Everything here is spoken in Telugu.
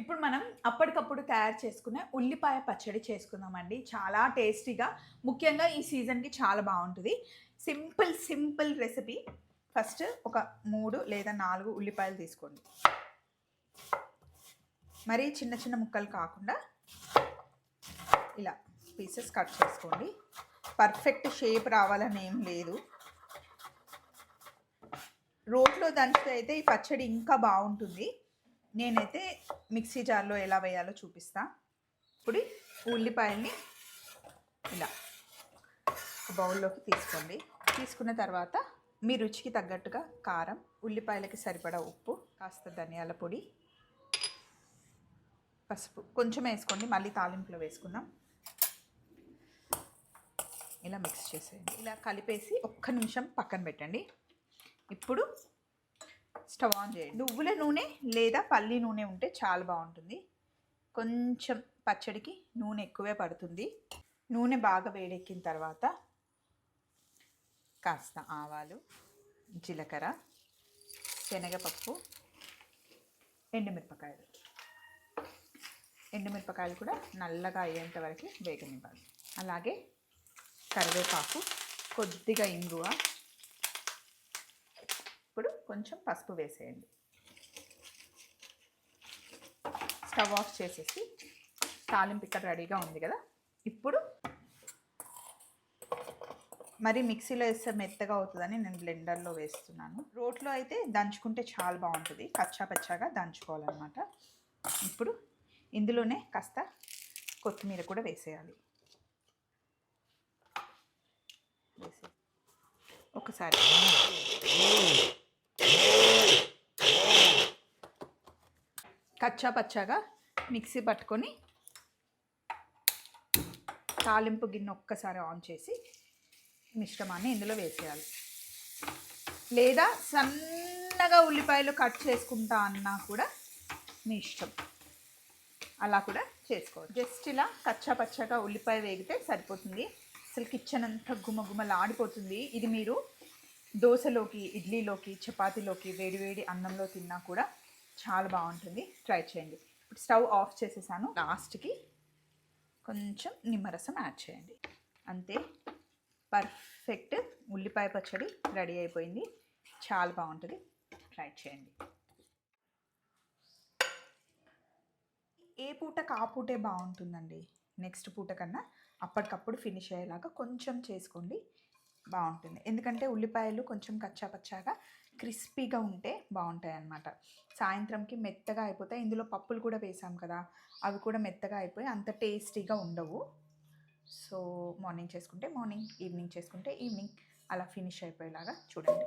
ఇప్పుడు మనం అప్పటికప్పుడు తయారు చేసుకునే ఉల్లిపాయ పచ్చడి చేసుకుందామండి. చాలా టేస్టీగా ముఖ్యంగా ఈ సీజన్కి చాలా బాగుంటుంది. Simple simple recipe. ఫస్ట్ ఒక మూడు లేదా నాలుగు ఉల్లిపాయలు తీసుకోండి. మరీ చిన్న చిన్న ముక్కలు కాకుండా ఇలా పీసెస్ కట్ చేసుకోండి. పర్ఫెక్ట్ షేప్ రావాలని ఏం లేదు. రోట్లో దంచితే అయితే ఈ పచ్చడి ఇంకా బాగుంటుంది. నేనైతే మిక్సీ జార్లో ఎలా వేయాలో చూపిస్తా. ఇప్పుడు ఉల్లిపాయల్ని ఇలా బౌల్లోకి తీసుకోండి. తీసుకున్న తర్వాత మీ రుచికి తగ్గట్టుగా కారం ఉల్లిపాయలకి సరిపడా ఉప్పు కాస్త ధనియాల పొడి పసుపు కొంచెం వేసుకోండి. మళ్ళీ తాలింపులో వేసుకుందాం. ఇలా మిక్స్ చేసేయండి. ఇలా కలిపేసి ఒక్క నిమిషం పక్కన పెట్టండి. ఇప్పుడు స్టవ్ ఆన్ చేయండి. నువ్వుల నూనె లేదా పల్లి నూనె ఉంటే చాలా బాగుంటుంది. కొంచెం పచ్చడికి నూనె ఎక్కువే పడుతుంది. నూనె బాగా వేడెక్కిన తర్వాత కాస్త ఆవాలు జీలకర్ర శనగపప్పు ఎండుమిరపకాయలు. ఎండుమిరపకాయలు కూడా నల్లగా అయ్యేంత వరకు వేగనివ్వాలి. అలాగే కరివేపాకు కొద్దిగా ఇంగువ కొంచెం పసుపు వేసేయండి. స్టవ్ ఆఫ్ చేసేసి తాలింపు ఇక్కడ రెడీగా ఉంది కదా. ఇప్పుడు మరి మిక్సీలో వేస్తే మెత్తగా అవుతుందని నేను బ్లెండర్లో వేస్తున్నాను. రోట్లో అయితే దంచుకుంటే చాలా బాగుంటుంది. కచ్చా పచ్చాగా దంచుకోవాలన్నమాట. ఇప్పుడు ఇందులోనే కాస్త కొత్తిమీర కూడా వేసేయాలి. వేసే ఒకసారి. కచ్చా పచ్చాగా మిక్సీ పట్టుకొని తాలింపు గిన్నె ఒక్కసారి ఆన్ చేసి మిశ్రమాన్ని ఇందులో వేసేయాలి. లేదా సన్నగా ఉల్లిపాయలు కట్ చేసుకుంటా అన్నా కూడా మీ ఇష్టం. అలా కూడా చేసుకోవచ్చు. జస్ట్ ఇలా కచ్చా పచ్చగా ఉల్లిపాయ వేగితే సరిపోతుంది. అసలు కిచెన్ అంతా గుమగుమలాడిపోతుంది. ఇది మీరు దోశలోకి ఇడ్లీలోకి చపాతీలోకి వేడివేడి అన్నంలో తిన్నా కూడా చాలా బాగుంటుంది. ట్రై చేయండి. ఇప్పుడు స్టవ్ ఆఫ్ చేసేసాను. లాస్ట్కి కొంచెం నిమ్మరసం యాడ్ చేయండి. అంతే. పర్ఫెక్ట్ ఉల్లిపాయ పచ్చడి రెడీ అయిపోయింది. చాలా బాగుంటుంది. ట్రై చేయండి. ఏ పూట కాపూటే బాగుంటుందండి? నెక్స్ట్ పూట కన్నా అప్పటికప్పుడు ఫినిష్ అయ్యేలాగా కొంచెం చేసుకోండి. బాగుంటుంది. ఎందుకంటే ఉల్లిపాయలు కొంచెం కచ్చాపచ్చాగా క్రిస్పీగా ఉంటే బాగుంటాయి అన్నమాట సాయంత్రంకి మెత్తగా అయిపోతాయి. ఇందులో పప్పులు కూడా వేసాం కదా అవి కూడా మెత్తగా అయిపోయి అంత టేస్టీగా ఉండవు. సో మార్నింగ్ చేసుకుంటే మార్నింగ్ ఈవినింగ్ చేసుకుంటే ఈవినింగ్ అలా ఫినిష్ అయిపోయేలాగా చూడండి.